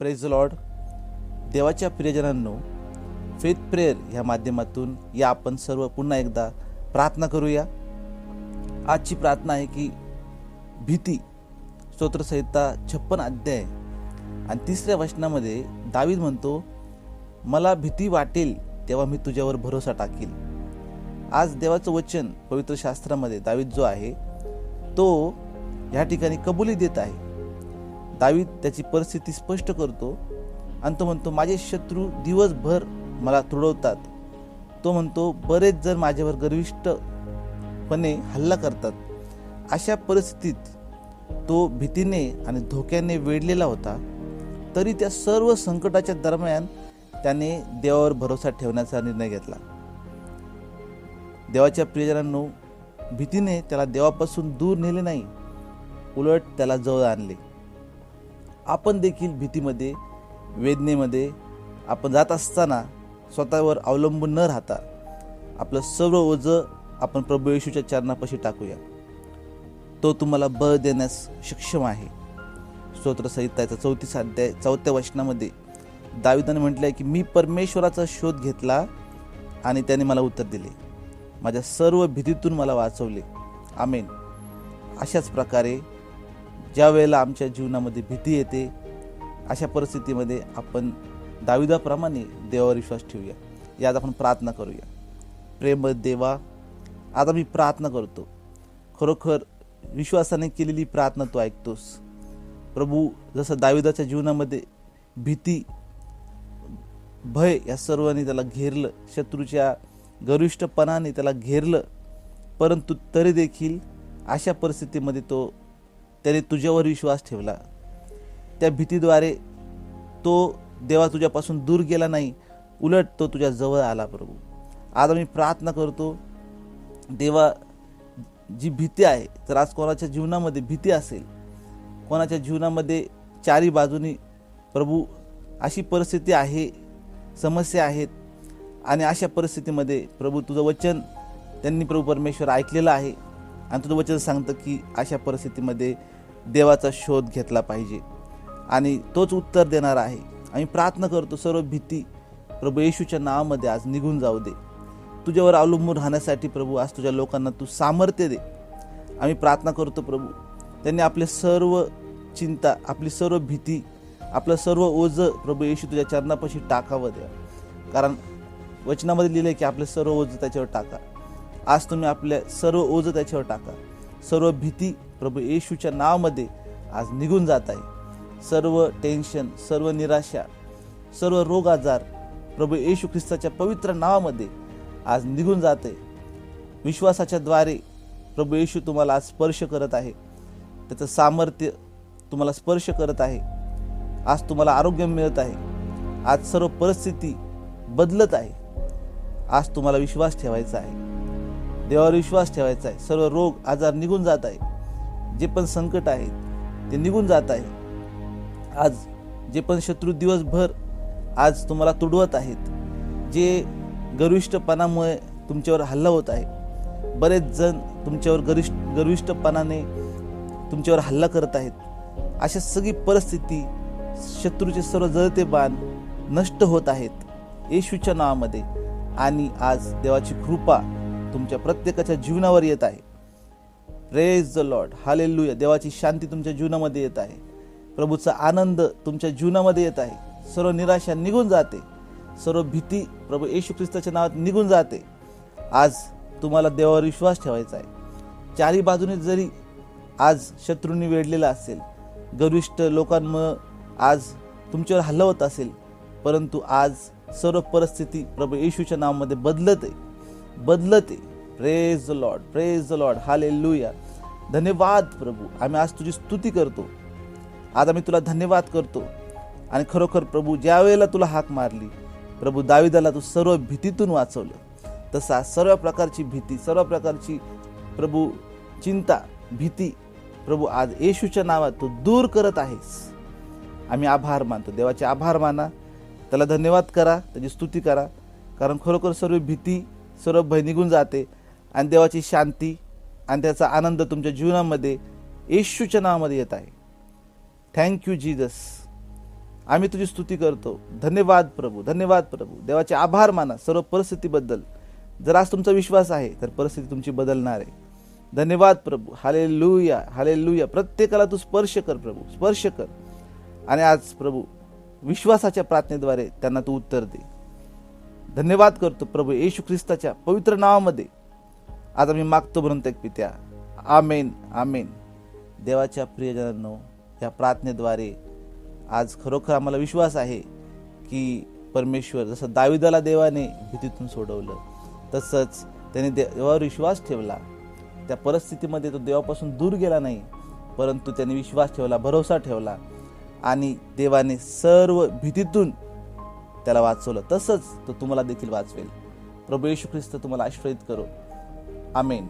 Praise Lord देवाच्या प्रियजनांनो faith prayer ह्या माध्यमातून या आपण सर्व पुन्हा एकदा प्रार्थना करूया. आजची प्रार्थना आहे की भीती स्तोत्रसंहिता छप्पन अध्याय. आणि तिसऱ्या वचनामध्ये दावीद म्हणतो मला भीती वाटेल तेव्हा मी तुझ्यावर भरोसा टाकील. आज देवाचं वचन पवित्र शास्त्रामध्ये दावीद जो आहे तो ह्या ठिकाणी कबुली देत आहे. दावीद त्याची परिस्थिती स्पष्ट करतो आणि तो म्हणतो माझे शत्रू दिवसभर मला तुडवतात. तो म्हणतो बरेच जण माझ्यावर गर्विष्टपणे हल्ला करतात. अशा परिस्थितीत तो भीतीने आणि धोक्याने वेढलेला होता. तरी त्या सर्व संकटाच्या दरम्यान त्याने देवावर भरोसा ठेवण्याचा निर्णय घेतला. देवाच्या प्रियजनांनो भीतीने त्याला देवापासून दूर नेले नाही उलट त्याला जवळ आणले. आपण देखील भीतीमध्ये वेदनेमध्ये आपण जात असताना स्वतःवर अवलंबून न राहता आपलं सर्व ओझं आपण प्रभू येशूच्या चरणापाशी टाकूया. तो तुम्हाला बळ देण्यास सक्षम आहे. स्तोत्रसहिताचा चौतीस अध्याय चौथ्या वचनामध्ये दाविदाने म्हटलं आहे की मी परमेश्वराचा शोध घेतला आणि त्याने मला उत्तर दिले. माझ्या सर्व भीतीतून मला वाचवले. आमेन. अशाच प्रकारे ज्या वेळेला आमच्या जीवनामध्ये भीती येते अशा परिस्थितीमध्ये आपण दाविदाप्रमाणे देवावर विश्वास ठेवूया. यात आपण प्रार्थना करूया. प्रेम देवा आता मी प्रार्थना करतो. खरोखर विश्वासाने केलेली प्रार्थना तू ऐकतोस. प्रभू जसं दाविदाच्या जीवनामध्ये भीती भय या सर्वांनी त्याला घेरलं शत्रूच्या गरिष्ठपणाने त्याला घेरलं परंतु तरी देखील अशा परिस्थितीमध्ये तो त्याने तुझ्यावर विश्वास ठेवला. त्या भीतीद्वारे तो देवा तुझ्यापासून दूर गेला नाही उलट तो तुझ्या जवळ आला प्रभू. आज आम्ही प्रार्थना करतो देवा जी भीती आहे तर आज कोणाच्या जीवनामध्ये भीती असेल कोणाच्या जीवनामध्ये चारी बाजूनी प्रभू अशी परिस्थिती आहे समस्या आहेत आणि अशा परिस्थितीमध्ये प्रभू तुझं वचन त्यांनी प्रभू परमेश्वर ऐकलेलं आहे आणि तुझं वचन सांगतं की अशा परिस्थितीमध्ये देवाचा शोध घेतला पाहिजे. आणि तोच उत्तर देणार आहे. आम्ही प्रार्थना करतो सर्व भीती प्रभू येशूच्या नावामध्ये आज निघून जाऊ दे. तुझ्यावर अवलंबून राहण्यासाठी प्रभू आज तुझ्या लोकांना तू सामर्थ्य दे. आम्ही प्रार्थना करतो प्रभू त्यांनी आपले सर्व चिंता आपली सर्व भीती आपलं सर्व ओझं प्रभू येशू तुझ्या चरणापाशी टाकावं द्या. कारण वचनामध्ये लिहिलं आहे की आपले सर्व ओझं त्याच्यावर टाका. आज तुम्ही आपल्या सर्व ओझं त्याच्यावर टाका. सर्व भीती प्रभू येशूच्या नावामध्ये आज निघून जात आहे. सर्व टेन्शन सर्व निराशा सर्व रोग आजार प्रभू येशू ख्रिस्ताच्या पवित्र नावामध्ये आज निघून जात आहे. विश्वासाच्या द्वारे प्रभू येशू तुम्हाला आज स्पर्श करत आहे. त्याचं सामर्थ्य तुम्हाला स्पर्श करत आहे. आज तुम्हाला आरोग्य मिळत आहे. आज सर्व परिस्थिती बदलत आहे. आज तुम्हाला विश्वास ठेवायचा आहे. देवावर विश्वास ठेवायचा आहे. सर्व रोग आजार निघून जात आहे जे पण संकट आहेत ते निघून जात आहे. आज जे पण शत्रू दिवसभर आज तुम्हाला तुडवत आहेत जे गर्विष्ठपणामुळे तुमच्यावर हल्ला होत आहे बरेच जण तुमच्यावर गरिष्ठ गर्विष्ठपणाने तुमच्यावर हल्ला करत आहेत. अशा सगळी परिस्थिती शत्रूचे सर्व जळते बाण नष्ट होत आहेत. येशूच्या नावामध्ये. आणि आज देवाची कृपा तुमच्या प्रत्येकाच्या जीवनावर येत आहे. प्रेज द लॉर्ड हालेलुया देवाची शांती तुमच्या जीवनामध्ये येत आहे. प्रभूचा आनंद तुमच्या जीवनामध्ये येत आहे. सर्व निराशा निघून जाते. सर्व भीती प्रभू येशू ख्रिस्ताच्या नावात निघून जाते. आज तुम्हाला देवावर विश्वास ठेवायचा आहे. चारी बाजूने जरी आज शत्रूंनी वेढलेला असेल गरिष्ठ लोकांमुळं आज तुमच्यावर हल्ला होत असेल परंतु आज सर्व परिस्थिती प्रभू येशूच्या नावामध्ये बदलत आहे. बदलते. Praise the lord praise the lord हाले धन्यवाद प्रभू. आम्ही आज तुझी स्तुती करतो. आज आम्ही तुला धन्यवाद करतो. आणि खरोखर प्रभू ज्या वेळेला तुला हाक मारली प्रभू दाविदाला तू सर्व भीतीतून वाचवलं. तसा सर्व प्रकारची भीती सर्व प्रकारची प्रभू चिंता भीती प्रभू आज येशूच्या नावात तू दूर करत आहेस. आम्ही आभार मानतो. देवाचे आभार माना. त्याला धन्यवाद करा. त्याची स्तुती करा. कारण खरोखर सर्व भीती सर्व भय निघून जाते आणि देवाची शांती आणि त्याचा आनंद तुमच्या जीवनामध्ये येशूच्या नावामध्ये येत आहे. थँक्यू जीजस आम्ही तुझी स्तुती करतो. धन्यवाद प्रभू धन्यवाद प्रभू. देवाचे आभार माना सर्व परिस्थितीबद्दल. जर आज तुमचा विश्वास आहे तर परिस्थिती तुमची बदलणार आहे. धन्यवाद प्रभू. हाले लुया हाले लुया प्रत्येकाला तू स्पर्श कर प्रभू स्पर्श कर. आणि आज प्रभू विश्वासाच्या प्रार्थनेद्वारे त्यांना तू उत्तर दे. धन्यवाद करतो प्रभू येशू ख्रिस्ताच्या पवित्र नावामध्ये. आज आम्ही मागतो म्हणून एक पित्या. आमेन आमेन. देवाच्या प्रियजनांनो या प्रार्थनेद्वारे आज खरोखर आम्हाला विश्वास आहे की परमेश्वर जसं दाविदाला देवाने भीतीतून सोडवलं तसंच त्याने देवावर विश्वास ठेवला. त्या परिस्थितीमध्ये तो देवापासून दूर गेला नाही परंतु त्याने विश्वास ठेवला भरोसा ठेवला आणि देवाने सर्व भीतीतून त्याला वाचवलं. तसंच तो तुम्हाला देखील वाचवेल. प्रभू येशू ख्रिस्त तुम्हाला आश्रयित करो. आमेन.